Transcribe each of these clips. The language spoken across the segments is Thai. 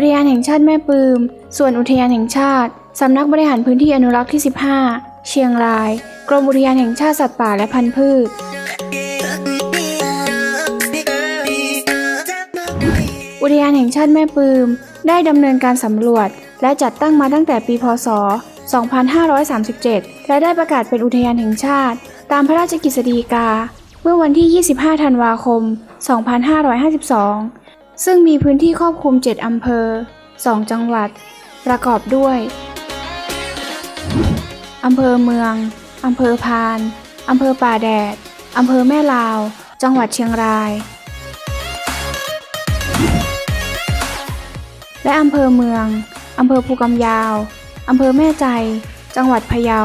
อุทยานแห่งชาติแม่ปืม ส่วนอุทยานแห่งชาติสำนักบริหารพื้นที่อนุรักษ์ที่ 15 เชียงราย กรมอุทยานแห่งชาติสัตว์ป่าและพันธุ์พืช อุทยานแห่งชาติแม่ปืม ได้ดำเนินการสำรวจ และจัดตั้งมาตั้งแต่ปีพศ 2537 และได้ประกาศเป็นอุทยานแห่งชาติ ตามพระราชกฤษฎีกา เมื่อวันที่ 25 ธันวาคม 2552 ซึ่งมีพื้นที่ครอบคลุม 7 อำเภอ 2 จังหวัด ประกอบด้วย อำเภอเมือง อำเภอพาน อำเภอป่าแดด อำเภอแม่ลาว จังหวัดเชียงราย และอำเภอเมือง อำเภอภูกำยาว อำเภอแม่ใจ จังหวัดพะเยา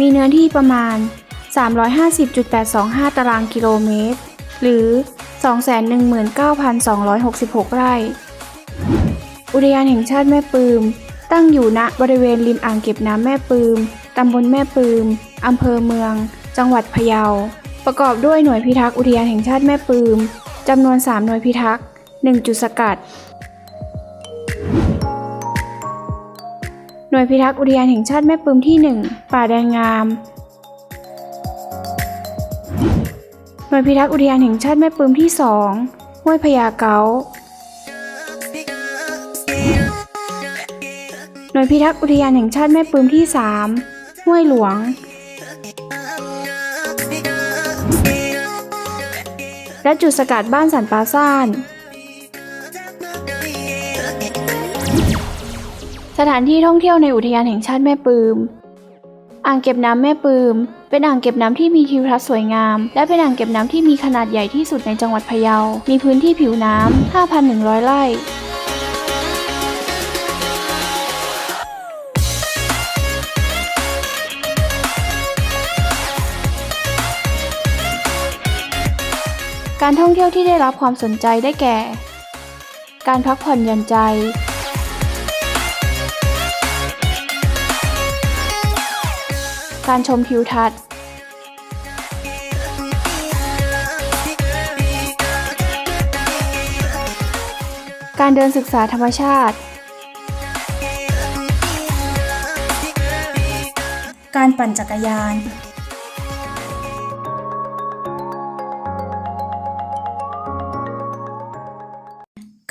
มีเนื้อที่ประมาณ 350.825 ตารางกิโลเมตร หรือ 219,266 ไร่ อุทยานแห่งชาติแม่ปืม ตั้งอยู่ณบริเวณริมอ่างเก็บน้ำแม่ปืม ตำบลแม่ปืม อำเภอเมือง จังหวัดพะเยา ประกอบด้วยหน่วยพิทักษ์อุทยานแห่งชาติแม่ปืม จำนวน 3 หน่วยพิทักษ์ 1 จุดสกัด หน่วยพิทักษ์อุทยานแห่งชาติแม่ปืมที่ 1 ป่าแดงงาม หน่วยพิทักษ์อุทยานแห่งชาติแม่ปืมที่ 2 ห้วยพญาเกาหน่วยพิทักษ์อุทยานแห่งชาติแม่ปืมที่ 3 ห้วยหลวง และจุดสกัดบ้านสันปาซ่าน สถานที่ท่องเที่ยวในอุทยานแห่งชาติแม่ปืม อ่างเก็บน้ำแม่ปืม เป็นอ่างเก็บน้ำที่มีทิวทัศน์สวยงาม และเป็นอ่างเก็บน้ำที่มีขนาดใหญ่ที่สุดในจังหวัดพะเยา มีพื้นที่ผิวน้ำ 5,100 ไร่การท่องเที่ยวที่ได้รับความสนใจได้แก่ การพักผ่อนหย่อนใจ การชมทิวทัศน์การเดินศึกษาธรรมชาติ การปั่นจักรยาน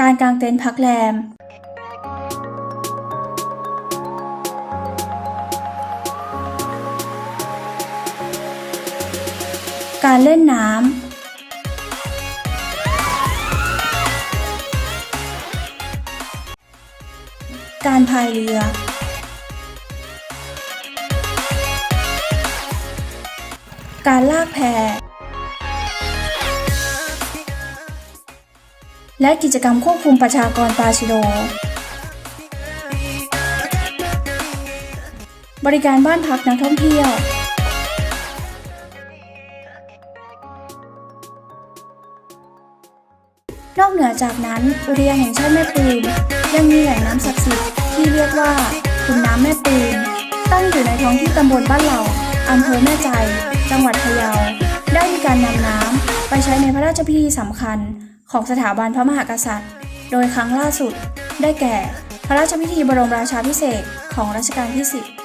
การกางเต็นท์พักแรม การเล่นน้ำ การพายเรือ การลากแพและกิจกรรมควบคุมประชากรปลาชิโด บริการบ้านพักนักท่องเที่ยว นอกเหนือจากนั้นอุทยานแห่งชาติแม่ปืนยังมีแหล่งน้ำศักดิ์สิทธิ์ที่เรียกว่าขุนน้ำแม่ปืนตั้งอยู่ในท้องที่ตำบลบ้านเหล่าอำเภอแม่ใจ จังหวัดพะเยา ได้มีการนำน้ำไปใช้ในพระราชพิธีสำคัญของสถาบันพระมหากษัตริย์ โดยครั้งล่าสุด ได้แก่ พระราชพิธีบรมราชาภิเศษของรัชกาลที่ 10